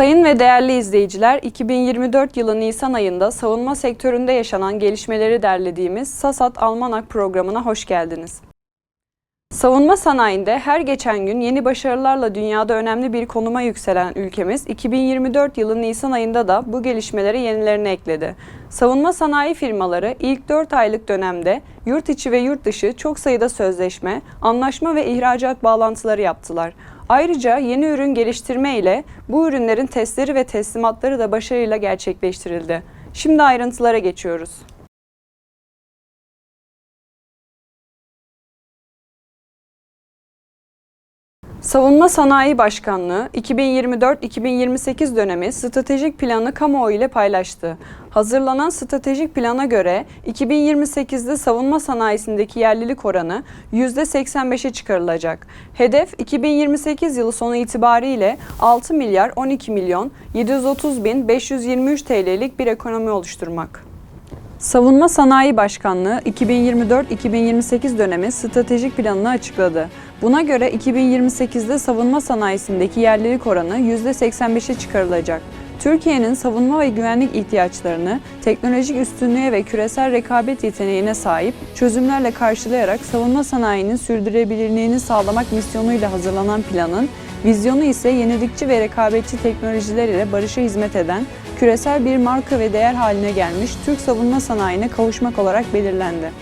Sayın ve değerli izleyiciler, 2024 yılı Nisan ayında savunma sektöründe yaşanan gelişmeleri derlediğimiz Sasat Almanak programına hoş geldiniz. Savunma sanayinde her geçen gün yeni başarılarla dünyada önemli bir konuma yükselen ülkemiz, 2024 yılı Nisan ayında da bu gelişmelere yenilerini ekledi. Savunma sanayi firmaları ilk 4 aylık dönemde yurt içi ve yurt dışı çok sayıda sözleşme, anlaşma ve ihracat bağlantıları yaptılar. Ayrıca yeni ürün geliştirme ile bu ürünlerin testleri ve teslimatları da başarıyla gerçekleştirildi. Şimdi ayrıntılara geçiyoruz. Savunma Sanayi Başkanlığı 2024-2028 dönemi stratejik planı kamuoyu ile paylaştı. Hazırlanan stratejik plana göre 2028'de savunma sanayisindeki yerlilik oranı %85'e çıkarılacak. Hedef 2028 yılı sonu itibariyle 6 milyar 12 milyon 730 bin 523 TL'lik bir ekonomi oluşturmak. Savunma Sanayi Başkanlığı 2024-2028 dönemi stratejik planını açıkladı. Buna göre 2028'de savunma sanayisindeki yerlilik oranı %85'e çıkarılacak. Türkiye'nin savunma ve güvenlik ihtiyaçlarını teknolojik üstünlüğe ve küresel rekabet yeteneğine sahip çözümlerle karşılayarak savunma sanayinin sürdürülebilirliğini sağlamak misyonuyla hazırlanan planın vizyonu ise yenilikçi ve rekabetçi teknolojiler ile barışa hizmet eden küresel bir marka ve değer haline gelmiş Türk savunma sanayine kavuşmak olarak belirlendi.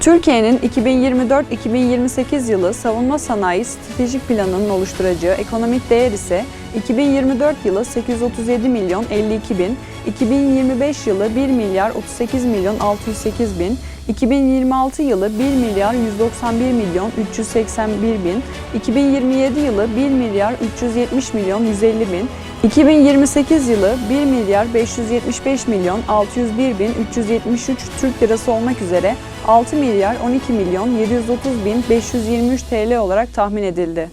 Türkiye'nin 2024-2028 yılı savunma sanayi stratejik planının oluşturacağı ekonomik değer ise 2024 yılı 837 milyon 52 bin, 2025 yılı 1 milyar 38 milyon 608 bin, 2026 yılı 1 milyar 191 milyon 381 bin, 2027 yılı 1 milyar 370 milyon 150 bin, 2028 yılı 1 milyar 575 milyon 601 bin 373 Türk lirası olmak üzere 6 milyar 12 milyon 730 bin 523 TL olarak tahmin edildi.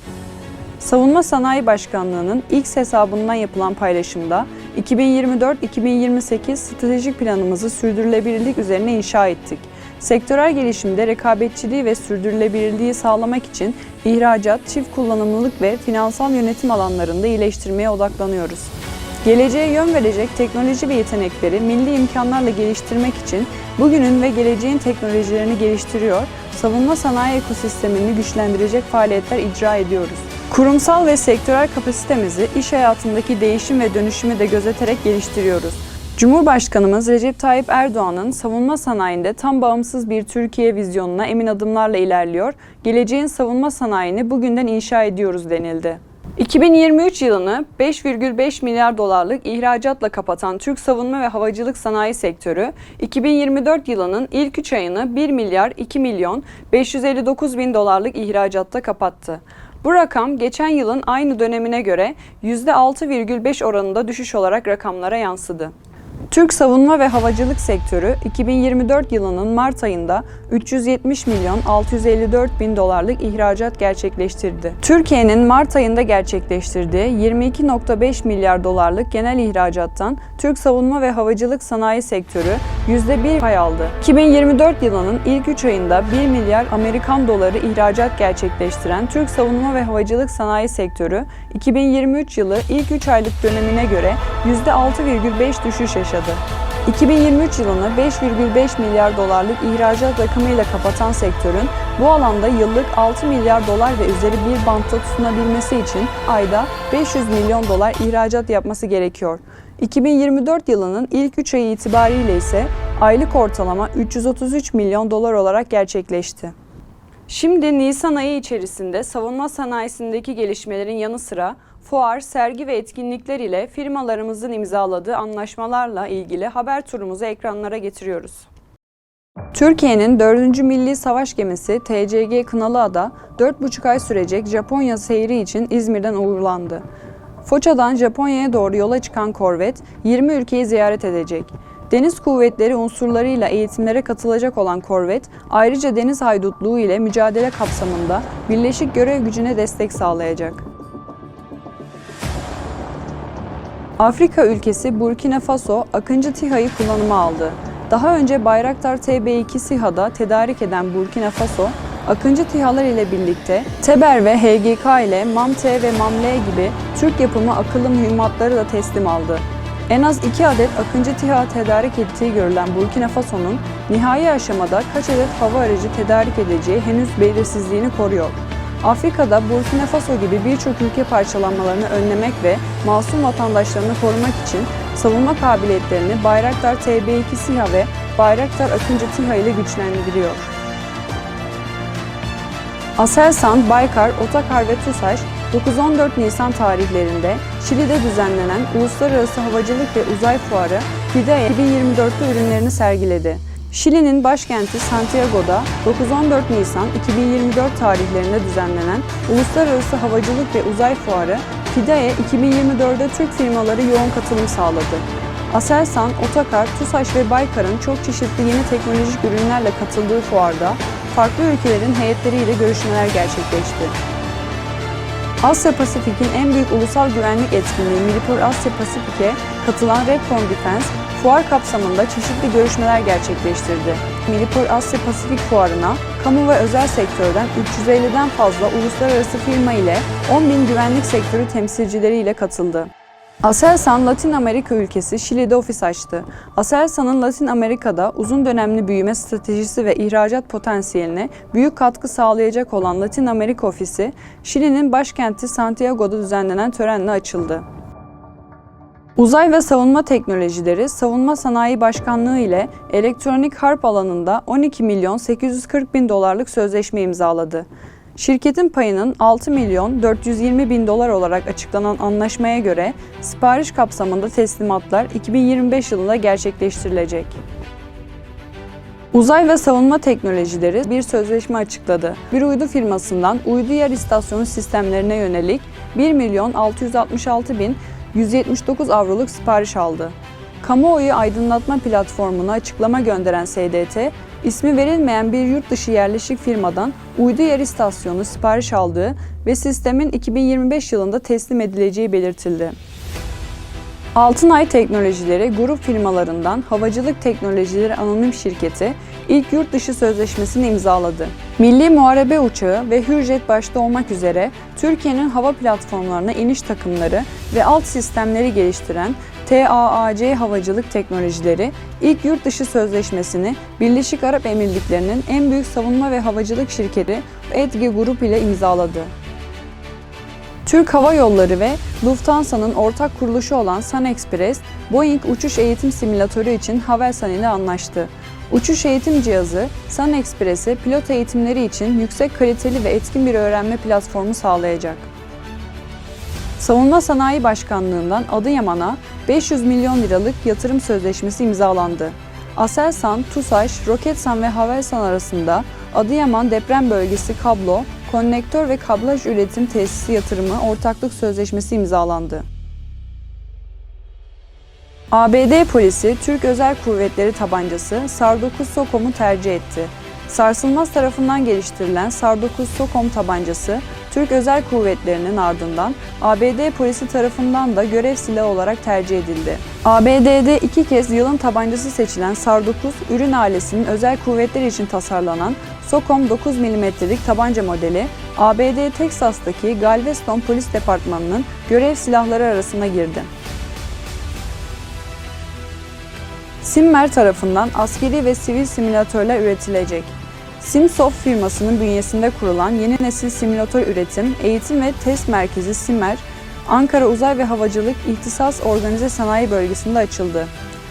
Savunma Sanayi Başkanlığı'nın X hesabından yapılan paylaşımda 2024-2028 stratejik planımızı sürdürülebilirlik üzerine inşa ettik. Sektörel gelişimde rekabetçiliği ve sürdürülebilirliği sağlamak için ihracat, çift kullanımlılık ve finansal yönetim alanlarında iyileştirmeye odaklanıyoruz. Geleceğe yön verecek teknoloji ve yetenekleri milli imkanlarla geliştirmek için bugünün ve geleceğin teknolojilerini geliştiriyor, savunma sanayi ekosistemini güçlendirecek faaliyetler icra ediyoruz. Kurumsal ve sektörel kapasitemizi iş hayatındaki değişim ve dönüşümü de gözeterek geliştiriyoruz. Cumhurbaşkanımız Recep Tayyip Erdoğan'ın savunma sanayinde tam bağımsız bir Türkiye vizyonuna emin adımlarla ilerliyor, geleceğin savunma sanayini bugünden inşa ediyoruz denildi. 2023 yılını 5,5 milyar dolarlık ihracatla kapatan Türk savunma ve havacılık sanayi sektörü, 2024 yılının ilk 3 ayını 1 milyar 2 milyon 559 bin dolarlık ihracatta kapattı. Bu rakam geçen yılın aynı dönemine göre %6,5 oranında düşüş olarak rakamlara yansıdı. Türk savunma ve havacılık sektörü 2024 yılının Mart ayında 370 milyon 654 bin dolarlık ihracat gerçekleştirdi. Türkiye'nin Mart ayında gerçekleştirdiği 22.5 milyar dolarlık genel ihracattan Türk savunma ve havacılık sanayi sektörü %1 pay aldı. 2024 yılının ilk 3 ayında 1 milyar Amerikan doları ihracat gerçekleştiren Türk savunma ve havacılık sanayi sektörü 2023 yılı ilk 3 aylık dönemine göre %6,5 düşüş yaşadı. 2023 yılını 5,5 milyar dolarlık ihracat rakamıyla kapatan sektörün bu alanda yıllık 6 milyar dolar ve üzeri bir bantta tutunabilmesi için ayda 500 milyon dolar ihracat yapması gerekiyor. 2024 yılının ilk 3 ayı itibariyle ise aylık ortalama 333 milyon dolar olarak gerçekleşti. Şimdi Nisan ayı içerisinde savunma sanayisindeki gelişmelerin yanı sıra fuar, sergi ve etkinlikler ile firmalarımızın imzaladığı anlaşmalarla ilgili haber turumuzu ekranlara getiriyoruz. Türkiye'nin 4. Milli Savaş Gemisi TCG Kınalıada 4,5 ay sürecek Japonya seyri için İzmir'den uğurlandı. Foça'dan Japonya'ya doğru yola çıkan korvet 20 ülkeyi ziyaret edecek. Deniz kuvvetleri unsurlarıyla eğitimlere katılacak olan korvet, ayrıca deniz haydutluğu ile mücadele kapsamında birleşik görev gücüne destek sağlayacak. Afrika ülkesi Burkina Faso, Akıncı TİHA'yı kullanıma aldı. Daha önce Bayraktar TB2 SİHA'da tedarik eden Burkina Faso, Akıncı TİHA'lar ile birlikte TEBER ve HGK ile MAM-T ve MAM-L gibi Türk yapımı akıllı mühimmatları da teslim aldı. En az 2 adet Akıncı TİHA tedarik ettiği görülen Burkina Faso'nun nihai aşamada kaç adet hava aracı tedarik edeceği henüz belirsizliğini koruyor. Afrika'da Burkina Faso gibi birçok ülke parçalanmalarını önlemek ve masum vatandaşlarını korumak için savunma kabiliyetlerini Bayraktar TB2 SİHA ve Bayraktar Akıncı TİHA ile güçlendiriyor. Aselsan, Baykar, Otakar ve TUSAŞ 9-14 Nisan tarihlerinde Şili'de düzenlenen Uluslararası Havacılık ve Uzay Fuarı FIDE 2024'te ürünlerini sergiledi. Şili'nin başkenti Santiago'da 9-14 Nisan 2024 tarihlerinde düzenlenen Uluslararası Havacılık ve Uzay Fuarı FIDE 2024'de Türk firmaları yoğun katılım sağladı. Aselsan, Otakar, TUSAŞ ve Baykar'ın çok çeşitli yeni teknolojik ürünlerle katıldığı fuarda farklı ülkelerin heyetleriyle görüşmeler gerçekleşti. Asya Pasifik'in en büyük ulusal güvenlik etkinliği Milipur Asya Pasifik'e katılan Redcon Defense, fuar kapsamında çeşitli görüşmeler gerçekleştirdi. Milipur Asya Pasifik Fuarı'na kamu ve özel sektörden 350'den fazla uluslararası firma ile 10 bin güvenlik sektörü temsilcileriyle katıldı. Aselsan, Latin Amerika ülkesi Şili'de ofis açtı. Aselsan'ın Latin Amerika'da uzun dönemli büyüme stratejisi ve ihracat potansiyeline büyük katkı sağlayacak olan Latin Amerika ofisi, Şili'nin başkenti Santiago'da düzenlenen törenle açıldı. Uzay ve Savunma Teknolojileri Savunma Sanayi Başkanlığı ile elektronik harp alanında 12 milyon 840 bin dolarlık sözleşme imzaladı. Şirketin payının 6 milyon 420 bin dolar olarak açıklanan anlaşmaya göre sipariş kapsamında teslimatlar 2025 yılında gerçekleştirilecek. Uzay ve Savunma Teknolojileri bir sözleşme açıkladı. Bir uydu firmasından uydu yer istasyonu sistemlerine yönelik 1 milyon 666 bin 179 avroluk sipariş aldı. Kamuoyu aydınlatma platformuna açıklama gönderen SDT, ismi verilmeyen bir yurt dışı yerleşik firmadan uydu yer istasyonu sipariş aldığı ve sistemin 2025 yılında teslim edileceği belirtildi. Altınay Teknolojileri grup firmalarından Havacılık Teknolojileri Anonim Şirketi ilk yurt dışı sözleşmesini imzaladı. Milli Muharebe Uçağı ve Hürjet başta olmak üzere Türkiye'nin hava platformlarına iniş takımları ve alt sistemleri geliştiren TAAC Havacılık Teknolojileri ilk yurt dışı sözleşmesini Birleşik Arap Emirlikleri'nin en büyük savunma ve havacılık şirketi EDGE Grup ile imzaladı. Türk Hava Yolları ve Lufthansa'nın ortak kuruluşu olan Sun Express, Boeing uçuş eğitim simülatörü için Havelsan ile anlaştı. Uçuş eğitim cihazı, Sun Express'e pilot eğitimleri için yüksek kaliteli ve etkin bir öğrenme platformu sağlayacak. Savunma Sanayi Başkanlığı'ndan Adıyaman'a 500 milyon liralık yatırım sözleşmesi imzalandı. Aselsan, TUSAŞ, Roketsan ve Havelsan arasında Adıyaman Deprem Bölgesi Kablo, Konnektör ve Kablaj Üretim Tesisi Yatırımı Ortaklık Sözleşmesi imzalandı. ABD polisi Türk Özel Kuvvetleri tabancası SAR-9 SOCOM'u tercih etti. Sarsılmaz tarafından geliştirilen SAR-9 SOCOM tabancası Türk Özel Kuvvetleri'nin ardından ABD polisi tarafından da görev silahı olarak tercih edildi. ABD'de iki kez yılın tabancası seçilen SAR-9 ürün ailesinin özel kuvvetler için tasarlanan SOCOM 9 mm'lik tabanca modeli ABD Teksas'taki Galveston Polis Departmanı'nın görev silahları arasına girdi. Simmer tarafından askeri ve sivil simülatörler üretilecek. Simsoft firmasının bünyesinde kurulan yeni nesil simülatör üretim, eğitim ve test merkezi Simmer, Ankara Uzay ve Havacılık İhtisas Organize Sanayi Bölgesi'nde açıldı.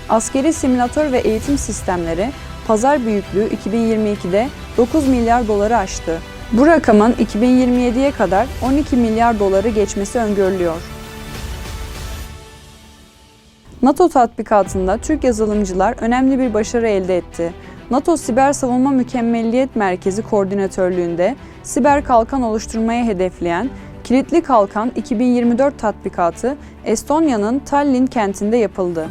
Askeri simülatör ve eğitim sistemleri pazar büyüklüğü 2022'de 9 milyar doları aştı. Bu rakamın 2027'ye kadar 12 milyar doları geçmesi öngörülüyor. NATO tatbikatında Türk yazılımcılar önemli bir başarı elde etti. NATO Siber Savunma Mükemmelliyet Merkezi Koordinatörlüğünde siber kalkan oluşturmaya hedefleyen Kilitli Kalkan 2024 tatbikatı Estonya'nın Tallinn kentinde yapıldı.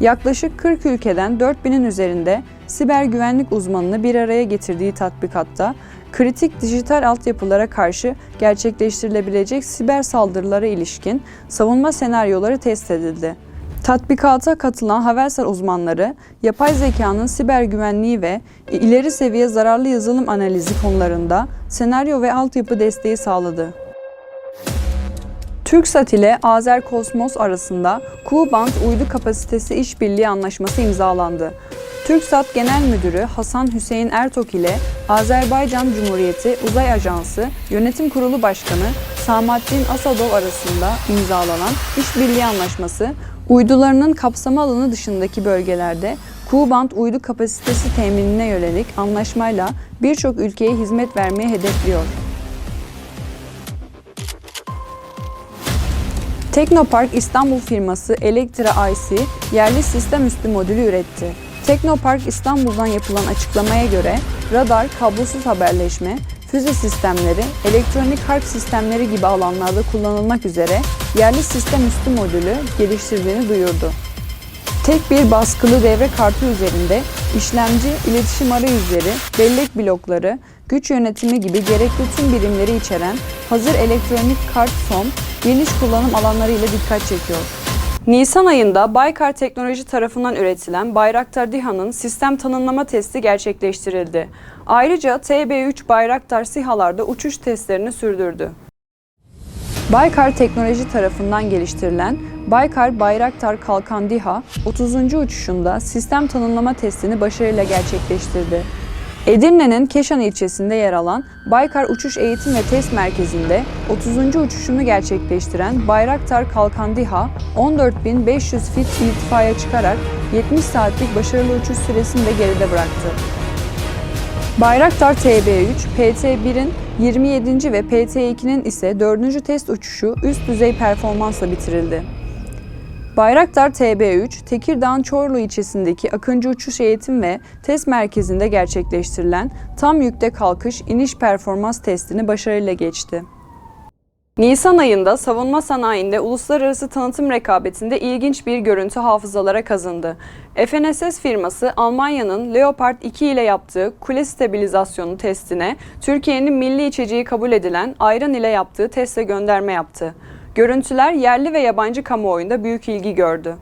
Yaklaşık 40 ülkeden 4000'in üzerinde siber güvenlik uzmanını bir araya getirdiği tatbikatta kritik dijital altyapılara karşı gerçekleştirilebilecek siber saldırılara ilişkin savunma senaryoları test edildi. Tatbikata katılan Havelsan uzmanları, yapay zekanın siber güvenliği ve ileri seviye zararlı yazılım analizi konularında senaryo ve altyapı desteği sağladı. TürkSat ile Azer Kosmos arasında Ku-band uydu kapasitesi işbirliği anlaşması imzalandı. TürkSat Genel Müdürü Hasan Hüseyin Ertok ile Azerbaycan Cumhuriyeti Uzay Ajansı Yönetim Kurulu Başkanı Samattin Asadov arasında imzalanan işbirliği anlaşması, uydularının kapsama alanı dışındaki bölgelerde Ku-band uydu kapasitesi teminine yönelik anlaşmayla birçok ülkeye hizmet vermeye hedefliyor. Teknopark İstanbul firması Elektra IC yerli sistem üstü modülü üretti. Teknopark İstanbul'dan yapılan açıklamaya göre radar, kablosuz haberleşme, füze sistemleri, elektronik harp sistemleri gibi alanlarda kullanılmak üzere yerli sistem üstü modülü geliştirdiğini duyurdu. Tek bir baskılı devre kartı üzerinde işlemci, iletişim arayüzleri, bellek blokları, güç yönetimi gibi gerekli tüm birimleri içeren hazır elektronik kart son geniş kullanım alanlarıyla dikkat çekiyor. Nisan ayında Baykar Teknoloji tarafından üretilen Bayraktar DİHA'nın sistem tanımlama testi gerçekleştirildi. Ayrıca TB3 Bayraktar SİHA'larda uçuş testlerini sürdürdü. Baykar Teknoloji tarafından geliştirilen Baykar Bayraktar Kalkan DİHA 30. uçuşunda sistem tanımlama testini başarıyla gerçekleştirdi. Edirne'nin Keşan ilçesinde yer alan Baykar Uçuş Eğitim ve Test Merkezi'nde 30. uçuşunu gerçekleştiren Bayraktar Kalkan DİHA 14.500 fit irtifaya çıkarak 70 saatlik başarılı uçuş süresini de geride bıraktı. Bayraktar TB3, PT1'in 27. ve PT2'nin ise 4. test uçuşu üst düzey performansla bitirildi. Bayraktar TB3, Tekirdağ'ın Çorlu ilçesindeki Akıncı Uçuş Eğitim ve Test Merkezi'nde gerçekleştirilen tam yükte kalkış iniş performans testini başarıyla geçti. Nisan ayında savunma sanayinde uluslararası tanıtım rekabetinde ilginç bir görüntü hafızalara kazındı. FNSS firması Almanya'nın Leopard 2 ile yaptığı kule stabilizasyonu testine Türkiye'nin milli içeceği kabul edilen ayran ile yaptığı teste gönderme yaptı. Görüntüler yerli ve yabancı kamuoyunda büyük ilgi gördü.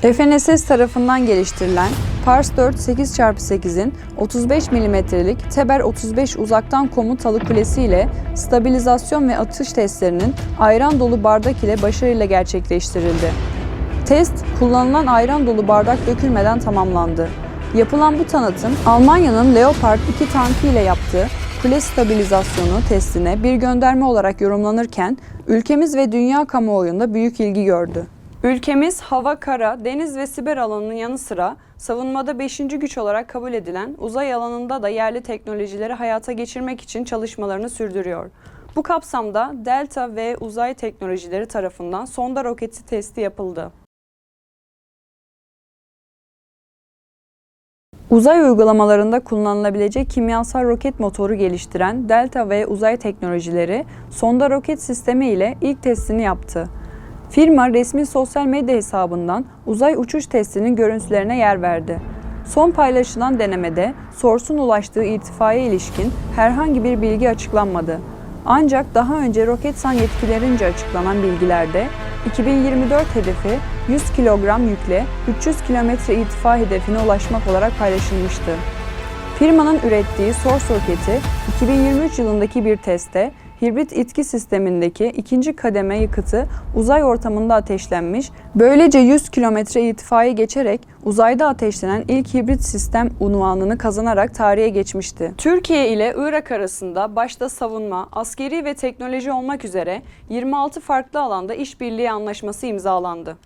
FNSS tarafından geliştirilen Pars 4 8x8'in 35 mm'lik Teber 35 uzaktan komutalı kulesi ile stabilizasyon ve atış testlerinin ayran dolu bardak ile başarıyla gerçekleştirildi. Test, kullanılan ayran dolu bardak dökülmeden tamamlandı. Yapılan bu tanıtım, Almanya'nın Leopard 2 tankı ile yaptığı kule stabilizasyonu testine bir gönderme olarak yorumlanırken, ülkemiz ve dünya kamuoyunda büyük ilgi gördü. Ülkemiz hava, kara, deniz ve siber alanının yanı sıra savunmada 5. güç olarak kabul edilen uzay alanında da yerli teknolojileri hayata geçirmek için çalışmalarını sürdürüyor. Bu kapsamda Delta ve Uzay Teknolojileri tarafından sonda roketi testi yapıldı. Uzay uygulamalarında kullanılabilecek kimyasal roket motoru geliştiren Delta ve Uzay Teknolojileri sonda roket sistemi ile ilk testini yaptı. Firma resmi sosyal medya hesabından uzay uçuş testinin görüntülerine yer verdi. Son paylaşılan denemede Source'un ulaştığı irtifaya ilişkin herhangi bir bilgi açıklanmadı. Ancak daha önce Roketsan yetkililerince açıklanan bilgilerde 2024 hedefi 100 kilogram yükle 300 kilometre irtifa hedefine ulaşmak olarak paylaşılmıştı. Firmanın ürettiği Source roketi 2023 yılındaki bir testte hibrit itki sistemindeki ikinci kademe yakıtı uzay ortamında ateşlenmiş, böylece 100 kilometre irtifaya geçerek uzayda ateşlenen ilk hibrit sistem unvanını kazanarak tarihe geçmişti. Türkiye ile Irak arasında başta savunma, askeri ve teknoloji olmak üzere 26 farklı alanda işbirliği anlaşması imzalandı.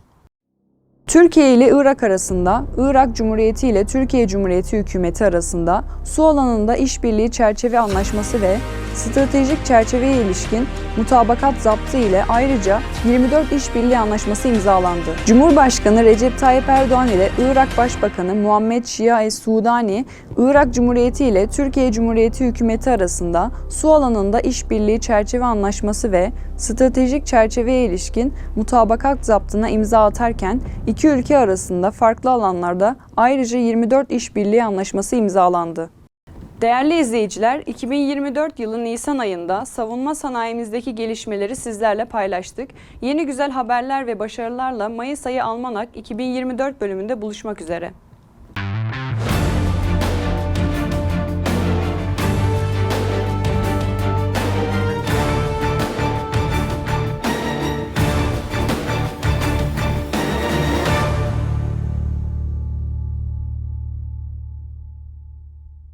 Türkiye ile Irak arasında, Irak Cumhuriyeti ile Türkiye Cumhuriyeti hükümeti arasında su alanında işbirliği çerçeve anlaşması ve stratejik çerçeveye ilişkin mutabakat zaptı ile ayrıca 24 işbirliği anlaşması imzalandı. Cumhurbaşkanı Recep Tayyip Erdoğan ile Irak Başbakanı Muhammed Şia Es-Sudani, Irak Cumhuriyeti ile Türkiye Cumhuriyeti hükümeti arasında su alanında işbirliği çerçeve anlaşması ve stratejik çerçeveye ilişkin mutabakat zaptına imza atarken iki ülke arasında farklı alanlarda ayrıca 24 işbirliği anlaşması imzalandı. Değerli izleyiciler, 2024 yılı Nisan ayında savunma sanayimizdeki gelişmeleri sizlerle paylaştık. Yeni güzel haberler ve başarılarla Mayıs ayı Almanak 2024 bölümünde buluşmak üzere.